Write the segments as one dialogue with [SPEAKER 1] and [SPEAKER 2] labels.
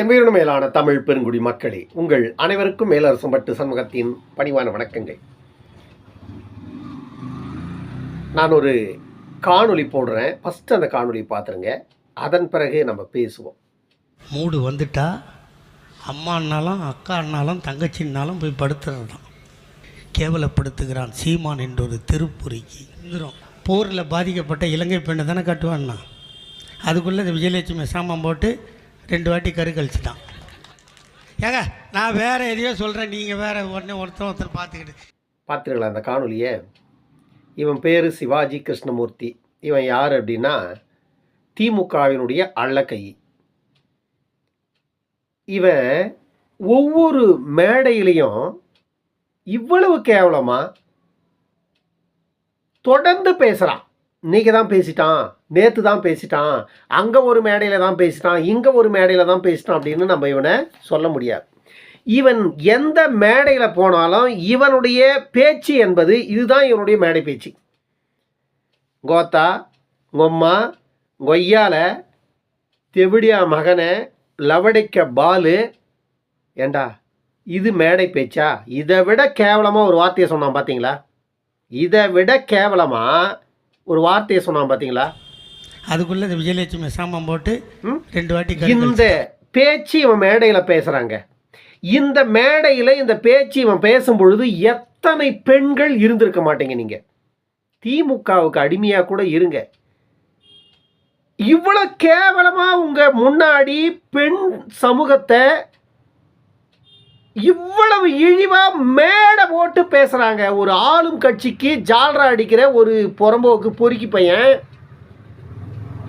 [SPEAKER 1] என் மேலான தமிழ் பெருங்குடி மக்களே உங்கள் அனைவருக்கும் மேலரசம் பட்டு சண்முகத்தின் பணிவான வணக்கங்கள். நான் ஒரு காணொளி போடுறேன். ஃபஸ்ட்டு அந்த காணொளி பார்த்துருங்க. அதன் பிறகு நம்ம பேசுவோம்.
[SPEAKER 2] மூடு வந்துட்டா அக்கா அண்ணாலும் தங்கச்சின்னாலும் போய் படுத்துறது தான் கேவலப்படுத்துகிறான் சீமான் என்ற ஒரு திருப்புரிக்கு போரில் பாதிக்கப்பட்ட இலங்கை பெண்ணை தானே கட்டுவான்னா? அதுக்குள்ளே இந்த விஜயலட்சுமி சாமான் போட்டு ரெண்டு வாட்டி கரு தான் ஏங்க நான் வேறு எதையோ சொல்கிறேன் நீங்கள் வேறு உடனே ஒருத்தர் ஒருத்தர் பார்த்துக்கிட்டு.
[SPEAKER 1] பார்த்துருக்கலாம் அந்த காணொலியை இவன் பேர் சிவாஜி கிருஷ்ணமூர்த்தி. இவன் யார் அப்படின்னா திமுகவினுடைய அள்ளக்கை. இவன் ஒவ்வொரு மேடையிலையும் இவ்வளவு கேவலமாக தொடர்ந்து பேசுகிறான் இன்றைக்கி தான் பேசிட்டான். நேற்று தான் பேசிட்டான். அங்கே ஒரு மேடையில் தான் பேசிட்டான். இங்கே ஒரு மேடையில் தான் பேசிட்டான் அப்படின்னு நம்ம இவனை சொல்ல முடியாது. இவன் எந்த மேடையில் போனாலும் இவனுடைய பேச்சு என்பது இதுதான் இவனுடைய மேடை பேச்சு. கோத்தா கொம்மா கொய்யால தெவிடியா மகனை லவடிக்க பாலு. ஏண்டா இது மேடை பேச்சா? இதை விட கேவலமாக ஒரு வார்த்தையை சொன்னான் பார்த்தீங்களா இதை விட கேவலமாக ஒரு வார்த்தையை சொன்னான் பார்த்தீங்களா
[SPEAKER 2] அதுக்குள்ளே இந்த விஜயலட்சுமி சாமான் போட்டு? ரெண்டு வாட்டி
[SPEAKER 1] இந்த பேச்சு இவன் மேடையில் பேசுகிறாங்க இந்த மேடையில் இந்த பேச்சு இவன் பேசும் பொழுது எத்தனை பெண்கள் இருந்திருக்க மாட்டீங்க நீங்கள் திமுகவுக்கு அடிமையாக கூட இருங்க. இவ்வளோ கேவலமாக உங்கள் முன்னாடி பெண் சமூகத்தை இவ்வளவு இழிவா மேடை போட்டு பேசுகிறாங்க ஒரு ஆளும் கட்சிக்கு ஜால்ரா அடிக்கிற ஒரு புறம்போக்கு பொறுக்கி பையன்.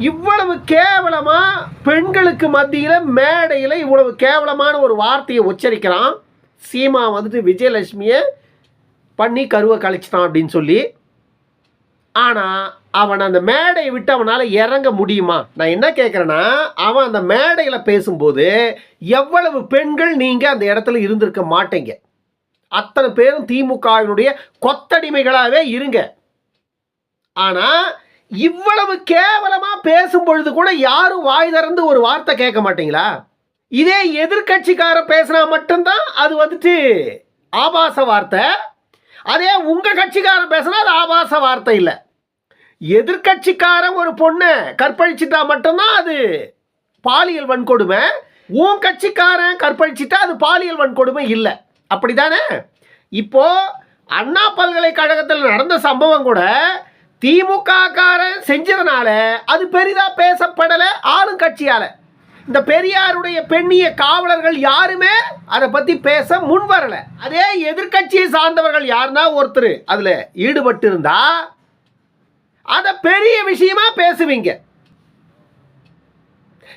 [SPEAKER 1] இவ்வளவு கேவலமாக பெண்களுக்கு மத்தியில் மேடையில் இவ்வளவு கேவலமான ஒரு வார்த்தையை உச்சரிக்கிறான். சீமா வந்துட்டு விஜயலட்சுமியை பண்ணி கருவை கழிச்சிட்டான் அப்படின்னு சொல்லி. ஆனால் அவன் அந்த மேடையை விட்டு அவனால் இறங்க முடியுமா? நான் என்ன கேட்குறேன்னா அவன் அந்த மேடையில் பேசும்போது எவ்வளவு பெண்கள் நீங்கள் அந்த இடத்துல இருந்திருக்க மாட்டேங்க? அத்தனை பேரும் திமுகவினுடைய கொத்தடிமைகளாகவே இருங்க. ஆனால் இவ்வளவு கேவலமாக பேசும் பொழுது கூட யாரும் வாய் திறந்து ஒரு வார்த்தை கேட்க மாட்டீங்களா? இதே எதிர்கட்சிக்காரன் பேசினா மட்டும்தான் அது வந்துட்டு ஆபாச வார்த்தை. அதே உங்கள் கட்சிக்காரன் பேசினா அது ஆபாச வார்த்தை இல்லை. எதிர்கட்சிக்காரன் ஒரு பொண்ணை கற்பழிச்சிட்டா மட்டும்தான் அது பாலியல் வன்கொடுமை. உன் கட்சிக்காரன் கற்பழிச்சிட்டா அது பாலியல் வன்கொடுமை இல்லை. அப்படிதானே? இப்போ அண்ணா பல்கலைக்கழகத்தில் நடந்த சம்பவம் கூட திமுக காரன் செஞ்சதுனால அது பெரிதாக பேசப்படலை ஆளுங்கட்சியால் இந்த பெரியாருடைய பெண்ணிய காவலர்கள் யாருமே அதை பற்றி பேச முன் வரல. அதே எதிர்க்கட்சியை சார்ந்தவர்கள் யாருன்னா ஒருத்தர். அதில் ஈடுபட்டு இருந்தா அதை பெரிய விஷயமா பேசுவீங்க.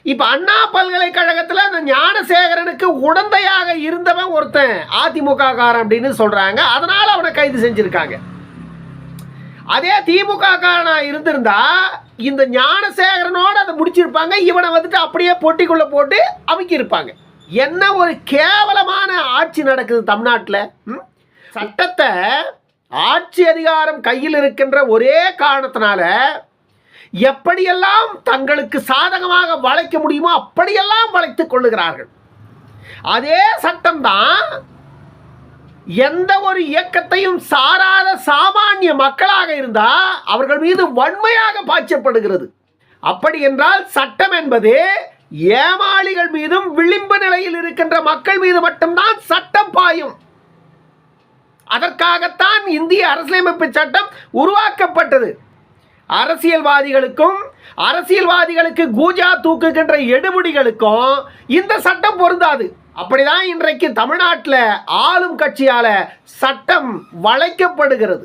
[SPEAKER 1] இப்போ அண்ணா பல்கலைக்கழகத்தில் அந்த ஞானசேகரனுக்கு உடந்தையாக இருந்தவன் ஒருத்தன் அதிமுக காரன் அப்படின்னு சொல்கிறாங்க அதனால் அவனை கைது செஞ்சுருக்காங்க. அதே திமுக காரனாக இருந்திருந்தா இந்த ஞானசேகரனோடு அதை முடிச்சிருப்பாங்க. இவனை வந்துட்டு அப்படியே பொட்டிக்குள்ளே போட்டு அமைக்கியிருப்பாங்க. என்ன ஒரு கேவலமான ஆட்சி நடக்குது தமிழ்நாட்டில்? ம்? சட்டத்தை ஆட்சி அதிகாரம் கையில் இருக்கின்ற ஒரே காரணத்தினால எப்படியெல்லாம் தங்களுக்கு சாதகமாக வளைக்க முடியுமோ அப்படியெல்லாம் வளைத்துக் கொள்ளுகிறார்கள். அதே சட்டம்தான் எந்த ஒரு இயக்கத்தையும் சாராத சாமானிய மக்களாக இருந்தால் அவர்கள் மீது வன்மையாக பாய்ச்சப்படுகிறது. அப்படி என்றால் சட்டம் என்பது ஏமாளிகள் மீதும் விளிம்பு நிலையில் இருக்கின்ற மக்கள் மீது மட்டும்தான் சட்டம் பாயும். அதற்காகத்தான் இந்திய அரசியலமைப்பு சட்டம் உருவாக்கப்பட்டது. அரசியல்வாதிகளுக்கும் அரசியல்வாதிகளுக்கு கூஜா தூக்குகின்ற எடுபடிகளுக்கும் இந்த சட்டம் பொருந்தாது. அப்படிதான் இன்றைக்கு தமிழ்நாட்டில் ஆளும் கட்சியால சட்டம் வளைக்கப்படுகிறது.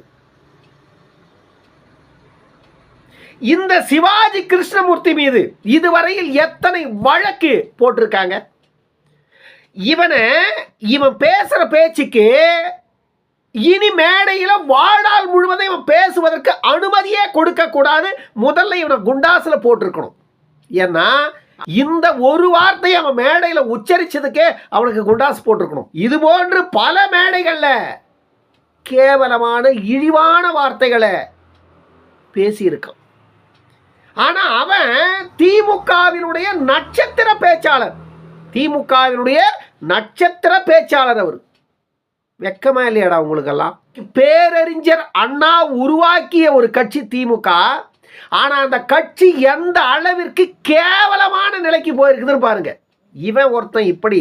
[SPEAKER 1] இந்த சிவாஜி கிருஷ்ணமூர்த்தி மீது இதுவரையில் எத்தனை வழக்கு போட்டிருக்காங்க? இவனை இவன் பேசுற பேச்சுக்கு இனி மேடையில் வாழ்நாள் முழுவதும் இவன் பேசுவதற்கு அனுமதியே கொடுக்கக்கூடாது. முதல்ல இவனை குண்டாசில் போட்டிருக்கணும். ஏன்னா இந்த ஒரு வார்த்தையை அவன் மேடையில் உச்சரிச்சதுக்கே அவனுக்கு குண்டாசு போட்டிருக்கணும். இது போன்று பல மேடைகளில் கேவலமான இழிவான வார்த்தைகளை பேசியிருக்கான். ஆனால் அவன் திமுகவினுடைய நட்சத்திர பேச்சாளர். திமுகவினுடைய நட்சத்திர பேச்சாளர் அவர். வெக்கமா இல்லையாடா உங்களுக்கெல்லாம்? பேரறிஞர் அண்ணா உருவாக்கிய ஒரு கட்சி திமுக. ஆனால் அந்த கட்சி எந்த அளவிற்கு கேவலமான நிலைக்கு போயிருக்குதுன்னு பாருங்க. இவன் ஒருத்தன் இப்படி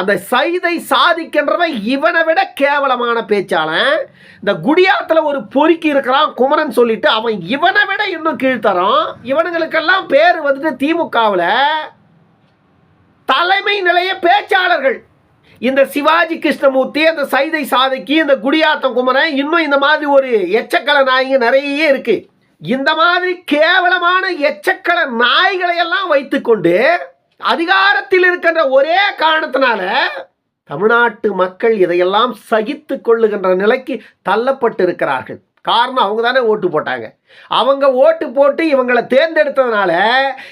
[SPEAKER 1] அந்த சைதை சாதிக்கின்றவன் இவனை விட கேவலமான பேச்சாளன். இந்த குடியாத்தில் ஒரு பொறுக்கி இருக்கிறான் குமரன் சொல்லிட்டு அவன் இவனை விட இன்னும் கீழ்த்தரான் இவனுங்களுக்கெல்லாம் பேர் வந்துட்டு திமுகவில் தலைமை நிலைய பேச்சாளர்கள். இந்த சிவாஜி கிருஷ்ணமூர்த்தி அந்த சைதை சாதைக்கு இந்த குடியாத்தம் குமரன் இன்னும் இந்த மாதிரி ஒரு எச்சக்கல நாய்ங்க நிறைய இருக்கு. இந்த மாதிரி கேவலமான எச்சக்கல நாய்களை எல்லாம் வைத்துக்கொண்டு அதிகாரத்தில் இருக்கின்ற ஒரே காரணத்தினால தமிழ்நாட்டு மக்கள் இதையெல்லாம் சகித்து கொள்ளுகின்ற நிலைக்கு தள்ளப்பட்டு இருக்கிறார்கள் காரணம் அவங்க தானே ஓட்டு போட்டாங்க. அவங்க ஓட்டு போட்டு இவங்களை தேர்ந்தெடுத்ததுனால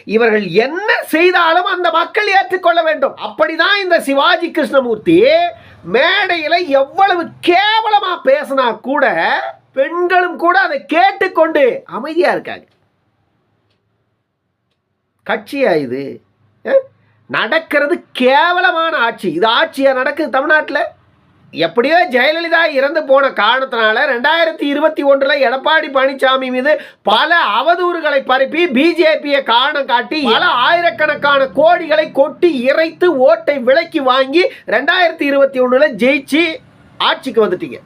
[SPEAKER 1] இவர்கள் என்ன செய்தாலும் அந்த மக்கள் ஏற்றுக்கொள்ள வேண்டும். அப்படிதான் இந்த சிவாஜி கிருஷ்ணமூர்த்தி மேடையில் எவ்வளவு கேவலமாக பேசினா கூட பெண்களும் கூட அதை கேட்டுக்கொண்டு அமைதியாக இருக்காங்க. கட்சியா இது? நடக்கிறது கேவலமான ஆட்சி. இது ஆட்சியா நடக்குது தமிழ்நாட்டில்? எப்படியோ ஜெயலலிதா இறந்து போன காரணத்தினால ரெண்டாயிரத்தி இருபத்தி ஒன்றில் எடப்பாடி பழனிசாமி மீது பல அவதூறுகளை பரப்பி பிஜேபியை காரணம் காட்டி பல ஆயிரக்கணக்கான கோடிகளை கொட்டி இறைத்து ஓட்டை விலக்கி வாங்கி ரெண்டாயிரத்தி இருபத்தி ஒன்றில் ஜெயிச்சு ஆட்சிக்கு வந்துட்டீங்க.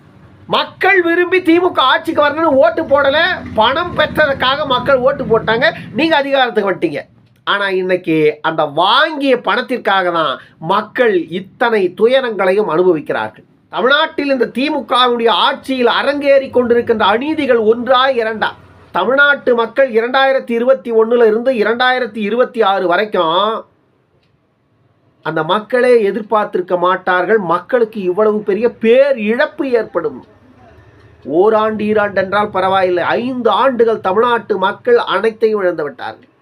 [SPEAKER 1] மக்கள் விரும்பி திமுக ஆட்சிக்கு வரணும்னு ஓட்டு போடலை. பணம் பெற்றதுக்காக மக்கள் ஓட்டு போட்டாங்க. நீங்கள் அதிகாரத்துக்கு வந்துட்டீங்க. ஆனால் இன்னைக்கு அந்த வாங்கிய பணத்திற்காக தான் மக்கள் இத்தனை துயரங்களையும் அனுபவிக்கிறார்கள். தமிழ்நாட்டில் இந்த திமுகவுடைய ஆட்சியில் அரங்கேறி கொண்டிருக்கின்ற அநீதிகள் ஒன்றா இரண்டா? தமிழ்நாட்டு மக்கள் இரண்டாயிரத்தி இருபத்தி ஒன்றுல இருந்து இரண்டாயிரத்தி இருபத்தி ஆறு வரைக்கும் அந்த மக்களே எதிர்பார்த்திருக்க மாட்டார்கள். மக்களுக்கு இவ்வளவு பெரிய பேர் இழப்பு ஏற்படும். ஓராண்டு ஈராண்டு என்றால் பரவாயில்லை. ஐந்து ஆண்டுகள் தமிழ்நாட்டு மக்கள் அனைத்தையும் இழந்து விட்டார்கள்.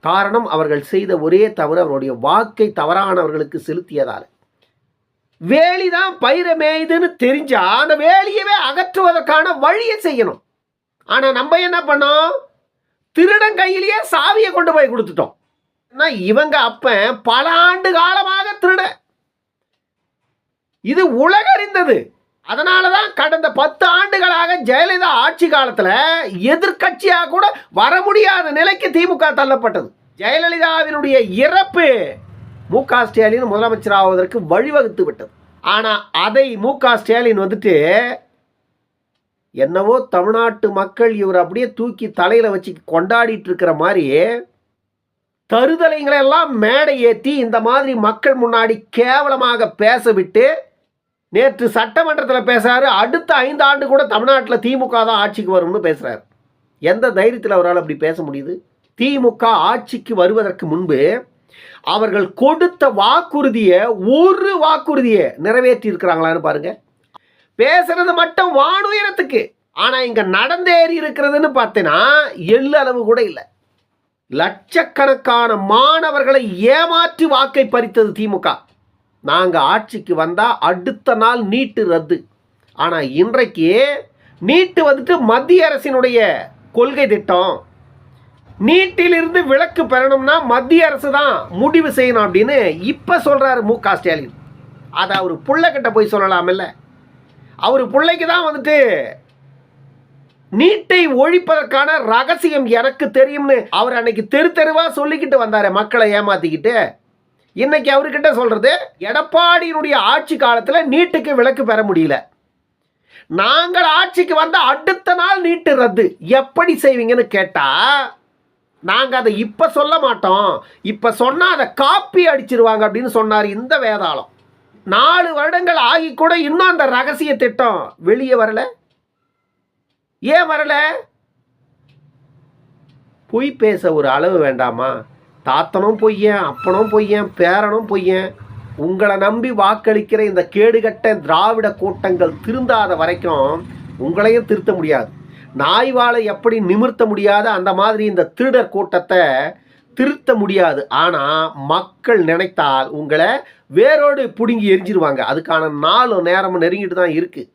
[SPEAKER 1] காரணம் அவர்கள் செய்த ஒரே தவறு அவருடைய வாக்கை தவறானவர்களுக்கு செலுத்தியதால். வேலிதான் பயிரை மேயுதுன்னு தெரிஞ்சா அந்த வேலியவே அகற்றுவதற்கான வழியை செய்யணும். ஆனால் நம்ம என்ன பண்ணோம்? திருடன் கையிலேயே சாவியை கொண்டு போய் கொடுத்துட்டோம். இவங்க அப்பன் பல ஆண்டு காலமாக திருட. இது உலகறிந்தது அதனால தான் கடந்த பத்து ஆண்டுகளாக ஜெயலலிதா ஆட்சி காலத்தில் எதிர்க்கட்சியாக கூட வர முடியாத நிலைக்கு திமுக தள்ளப்பட்டது. ஜெயலலிதாவினுடைய இறப்பு மு க ஸ்டாலின் முதலமைச்சர் ஆவதற்கு வழிவகுத்து விட்டது. ஆனால் அதை மு க ஸ்டாலின் வந்துட்டு என்னவோ தமிழ்நாட்டு மக்கள் இவர் அப்படியே தூக்கி தலையில் வச்சு கொண்டாடிட்டு இருக்கிற மாதிரி தருதலைங்களெல்லாம் மேடை ஏற்றி இந்த மாதிரி மக்கள் முன்னாடி கேவலமாக பேச விட்டு நேற்று சட்டமன்றத்தில் பேசுகிறாரு அடுத்த ஐந்து ஆண்டு கூட தமிழ்நாட்டில் திமுக தான் ஆட்சிக்கு வரும்னு பேசுகிறார் எந்த தைரியத்தில் அவரால் அப்படி பேச முடியுது? திமுக ஆட்சிக்கு வருவதற்கு முன்பு அவர்கள் கொடுத்த வாக்குறுதியை ஒரு வாக்குறுதியை நிறைவேற்றி இருக்கிறாங்களான்னு பாருங்க. பேசுறது மட்டும் வானுயரத்துக்கு ஆனால் இங்கே நடந்தேறி இருக்கிறதுன்னு பார்த்தீங்கன்னா எள்ளு அளவு கூட இல்லை. லட்சக்கணக்கான மாணவர்களை ஏமாற்றி வாக்கை பறித்தது திமுக. நாங்கள் ஆட்சிக்கு வந்தால் அடுத்த நாள் நீட்டு ரத்து. ஆனால் இன்றைக்கு நீட்டு வந்துட்டு மத்திய அரசினுடைய கொள்கை திட்டம் நீட்டிலிருந்து விலக்கு பெறணும்னா மத்திய அரசு தான் முடிவு செய்யணும் அப்படின்னு இப்போ சொல்கிறாரு மு க ஸ்டாலின். அதை அவர் பிள்ளைக்கிட்ட போய் சொல்லலாமில்ல. அவர் பிள்ளைக்கு தான் வந்துட்டு நீட்டை ஒழிப்பதற்கான ரகசியம் எனக்கு தெரியும்னு அவர் அன்னைக்கு தெரு தெருவாக சொல்லிக்கிட்டு வந்தார் மக்களை ஏமாத்திக்கிட்டு. இன்னைக்கு அவர்கிட்ட சொல்கிறது எடப்பாடியினுடைய ஆட்சி காலத்தில் நீட்டுக்கு விலக்கு பெற முடியல. நாங்கள் ஆட்சிக்கு வந்த அடுத்த நாள் நீட்டு ரத்து. எப்படி செய்வீங்கன்னு கேட்டால் நாங்கள் அதை இப்போ சொல்ல மாட்டோம். இப்போ சொன்னால் அதை காப்பி அடிச்சிருவாங்க அப்படின்னு சொன்னார் இந்த வேதாளம். நாலு வருடங்கள் ஆகி கூட இன்னும் அந்த ரகசிய திட்டம் வெளியே வரல. ஏன் வரல? பொய் பேச ஒரு அளவு வேண்டாமா? தாத்தனும் பொய்யன் அப்பனும் பொய்யன் பேரனும் பொய்யன். உங்களை நம்பி வாக்களிக்கிற இந்த கேடுகட்ட திராவிட கூட்டங்கள் திருந்தாத வரைக்கும் உங்களையும் திருத்த முடியாது. நாய் வாழை எப்படி நிமிர்த்த முடியாத அந்த மாதிரி இந்த திருடர் கூட்டத்தை திருத்த முடியாது. ஆனால் மக்கள் நினைத்தால் உங்களை வேரோடு பிடுங்கி எரிஞ்சிருவாங்க. அதுக்கான நாளும் நேரமும் நெருங்கிட்டு தான் இருக்குது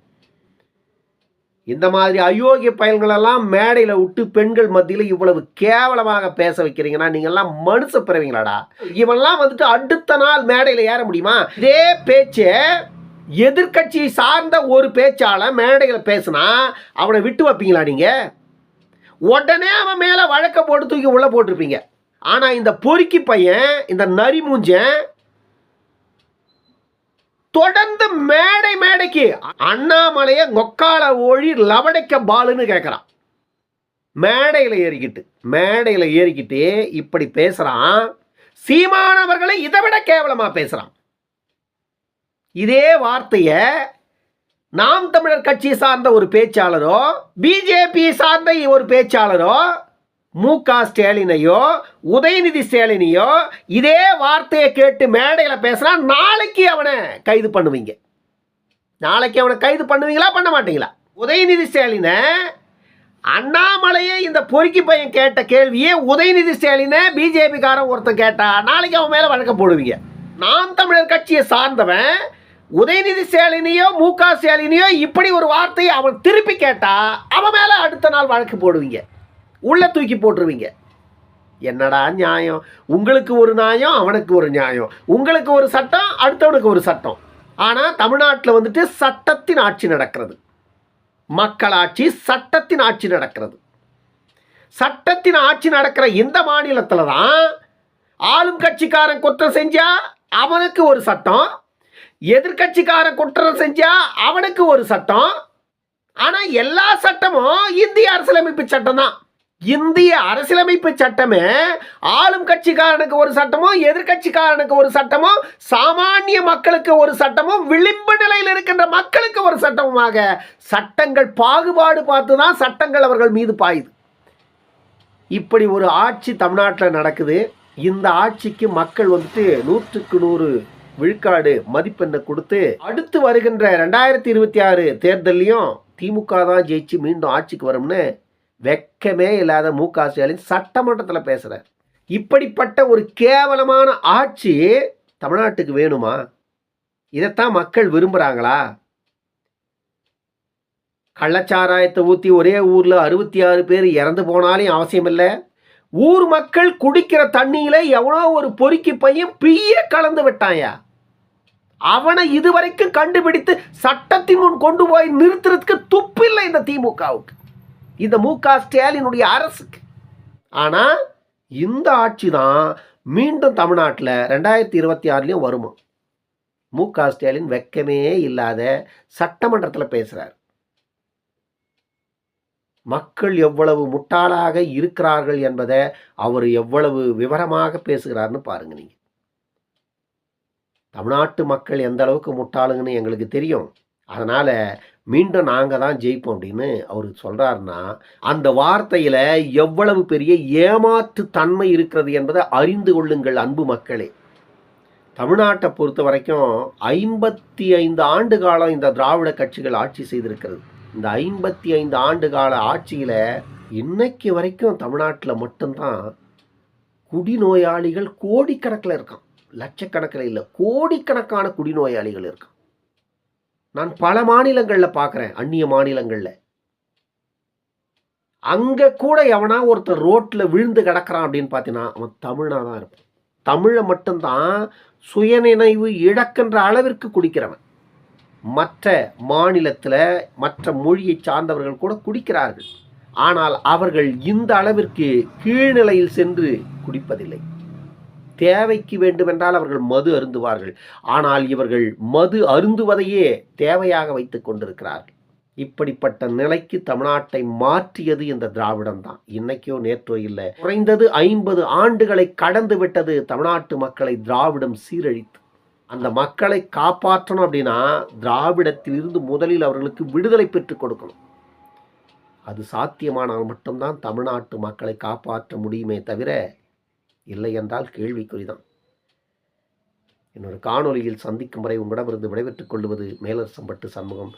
[SPEAKER 1] இந்த மாதிரி அயோக்கிய பயல்களெல்லாம் மேடையில் விட்டு பெண்கள் மத்தியில் இவ்வளவு கேவலமாக பேச வைக்கிறீங்கன்னா நீங்கள்லாம் மனுஷ பிறவிங்களாடா. இவன்லாம் வந்துட்டு அடுத்த நாள் மேடையில் ஏற முடியுமா? இதே பேச்சை எதிர்க்கட்சியை சார்ந்த ஒரு பேச்சாளர் மேடையில் பேசுனா அவனை விட்டு வைப்பீங்களா நீங்கள் உடனே அவன் மேலே வழக்க போட்டு தூக்கி உள்ளே போட்டிருப்பீங்க. ஆனால் இந்த பொறுக்கி பையன் இந்த நரி மூஞ்சன் தொடர்ந்து மேடை மேடைக்கு அண்ணாமலைய கொக்கால ஓழி லவடைக்க பாலுன்னு கேட்குறான் மேடையில் ஏறிக்கிட்டு மேடையில் ஏறிக்கிட்டு இப்படி பேசுகிறான் சீமானவர்களை இதை விட கேவலமாக பேசுகிறான் இதே வார்த்தையை நாம் தமிழர் கட்சி சார்ந்த ஒரு பேச்சாளரோ பிஜேபி சார்ந்த ஒரு பேச்சாளரோ மு க ஸ்டாலினையோ உதயநிதி ஸ்டாலினையோ இதே வார்த்தையை கேட்டு மேடையில் பேசுனா நாளைக்கு அவனை கைது பண்ணுவீங்க. நாளைக்கு அவனை கைது பண்ணுவீங்களா பண்ண மாட்டீங்களா? உதயநிதி ஸ்டாலினை அண்ணாமலையே இந்த பொறுக்கி பையன் கேட்ட கேள்வியே உதயநிதி ஸ்டாலினை பிஜேபிக்காரன் ஒருத்தன் கேட்டா நாளைக்கு அவன் மேலே வழக்க போடுவீங்க. நாம் தமிழர் கட்சியை சார்ந்தவன் உதயநிதி சேலினியோ மு க ஸ்டாலினையோ இப்படி ஒரு வார்த்தையை அவன் திருப்பி கேட்டா அவன் மேலே அடுத்த நாள் வழக்கு போடுவீங்க. உள்ள தூக்கி போட்டுருவீங்க. என்னடா நியாயம்? உங்களுக்கு ஒரு நியாயம் அவனுக்கு ஒரு நியாயம். உங்களுக்கு ஒரு சட்டம் அடுத்தவனுக்கு ஒரு சட்டம். ஆனால் தமிழ்நாட்டில் வந்துட்டு சட்டத்தின் ஆட்சி நடக்கிறது. மக்களாட்சி சட்டத்தின் ஆட்சி நடக்கிறது. சட்டத்தின் ஆட்சி நடக்கிற இந்த மாநிலத்தில் தான் ஆளும் கட்சிக்காரன் குற்றம் செஞ்சா அவனுக்கு ஒரு சட்டம் எதிர்கட்சிக்கார குற்றம் செஞ்சா அவனுக்கு ஒரு சட்டம். ஆனால் எல்லா சட்டமும் இந்திய அரசியலமைப்பு சட்டம் தான் இந்திய அரசியலமைப்பு சட்டமே ஆளும் கட்சிக்காரனுக்கு ஒரு சட்டமும் எதிர்க்கட்சிக்காரனுக்கு ஒரு சட்டமும் சாமானிய மக்களுக்கு ஒரு சட்டமும் விளிம்பு நிலையில் இருக்கின்ற மக்களுக்கு ஒரு சட்டமுமாக சட்டங்கள் பாகுபாடு பார்த்து தான் சட்டங்கள் அவர்கள் மீது பாயுது. இப்படி ஒரு ஆட்சி தமிழ்நாட்டில் நடக்குது. இந்த ஆட்சிக்கு மக்கள் வந்துட்டு நூற்றுக்கு நூறு விழுக்காடு மதிப்பெண்ணை கொடுத்து அடுத்து வருகின்ற ரெண்டாயிரத்தி இருபத்தி ஆறு தேர்தல்லையும் திமுக தான் ஜெயிச்சு மீண்டும் ஆட்சிக்கு வரும்னு வெக்கமே இல்லாத மு க ஸ்டாலின் சட்டமன்றத்தில் பேசுகிறார் இப்படிப்பட்ட ஒரு கேவலமான ஆட்சி தமிழ்நாட்டுக்கு வேணுமா? இதைத்தான் மக்கள் விரும்புகிறாங்களா கள்ளச்சாராயத்தை ஊற்றி ஒரே ஊரில் அறுபத்தி ஆறு பேர் இறந்து போனாலையும் அவசியம் இல்லை ஊர் மக்கள் குடிக்கிற தண்ணியில் எவனோ ஒரு பொறுக்கி பையன் பிய கலந்து விட்டாயா? அவனை இதுவரைக்கும் கண்டுபிடித்து சட்டத்தின் முன் கொண்டு போய் நிறுத்துறதுக்கு துப்பில்லை இந்த திமுகவுக்கு. இந்த மு க ஸ்டாலினுடைய அரசுக்கு. ஆனால் இந்த ஆட்சி தான் மீண்டும் தமிழ்நாட்டில் ரெண்டாயிரத்தி இருபத்தி ஆறுலேயும் வருமா? மு க ஸ்டாலின் வெக்கமே இல்லாத சட்டமன்றத்தில் பேசுகிறார் மக்கள் எவ்வளவு முட்டாளாக இருக்கிறார்கள் என்பதை அவர் எவ்வளவு விவரமாக பேசுகிறார்னு பாருங்க நீங்கள் தமிழ்நாட்டு மக்கள் எந்த அளவுக்கு முட்டாளுங்கன்னு எங்களுக்கு தெரியும். அதனால் மீண்டும் நாங்கள் தான் ஜெயிப்போம் அப்படின்னு அவர் சொல்கிறாருன்னா அந்த வார்த்தையில் எவ்வளவு பெரிய ஏமாற்று தன்மை இருக்கிறது என்பதை அறிந்து கொள்ளுங்கள் அன்பு மக்களே. தமிழ்நாட்டை பொறுத்த வரைக்கும் ஐம்பத்தி ஐந்து ஆண்டு காலம் இந்த திராவிட கட்சிகள் ஆட்சி செய்திருக்கிறது. இந்த ஐம்பத்தி ஐந்து ஆண்டு கால ஆட்சியில் இன்னைக்கு வரைக்கும் தமிழ்நாட்டில் மட்டும்தான் குடிநோயாளிகள் கோடிக்கணக்கில் இருக்கான். லட்சக்கணக்கில் இல்லை கோடிக்கணக்கான குடிநோயாளிகள் இருக்கு நான் பல மாநிலங்களில் பார்க்குறேன் அந்நிய மாநிலங்களில். அங்கே கூட எவனா ஒருத்தர் ரோட்டில் விழுந்து கிடக்கிறான் அப்படின்னு பார்த்தீங்கன்னா அவன் தமிழாக தான் இருப்பான். தமிழை மட்டும்தான் சுயநினைவு இழக்கின்ற அளவிற்கு குடிக்கிறவன். மற்ற மாநிலத்தில் மற்ற மொழியை சார்ந்தவர்கள் கூட குடிக்கிறார்கள். ஆனால் அவர்கள் இந்த அளவிற்கு கீழ்நிலையில் சென்று குடிப்பதில்லை. தேவைக்கு வேண்டுமென்றால் அவர்கள் மது அருந்துவார்கள். ஆனால் இவர்கள் மது அருந்துவதையே தேவையாக வைத்து கொண்டிருக்கிறார்கள். இப்படிப்பட்ட நிலைக்கு தமிழ்நாட்டை மாற்றியது இந்த திராவிடம் தான் இன்னைக்கோ நேற்றோ இல்லை. குறைந்தது ஐம்பது ஆண்டுகளை கடந்து விட்டது தமிழ்நாட்டு மக்களை திராவிடம் சீரழித்து. அந்த மக்களை காப்பாற்றணும் அப்படின்னா திராவிடத்திலிருந்து முதலில் அவர்களுக்கு விடுதலை பெற்றுக் கொடுக்கணும். அது சாத்தியமானால் மட்டும்தான் தமிழ்நாட்டு மக்களை காப்பாற்ற முடியுமே தவிர இல்லை என்றால் கேள்விக்குறிதான். இன்னொரு காணொலியில் சந்திக்கும் வரை உங்களிடமிருந்து விடைபெற்றுக் கொள்வது மேலரசம்பட்டு சண்முகம்.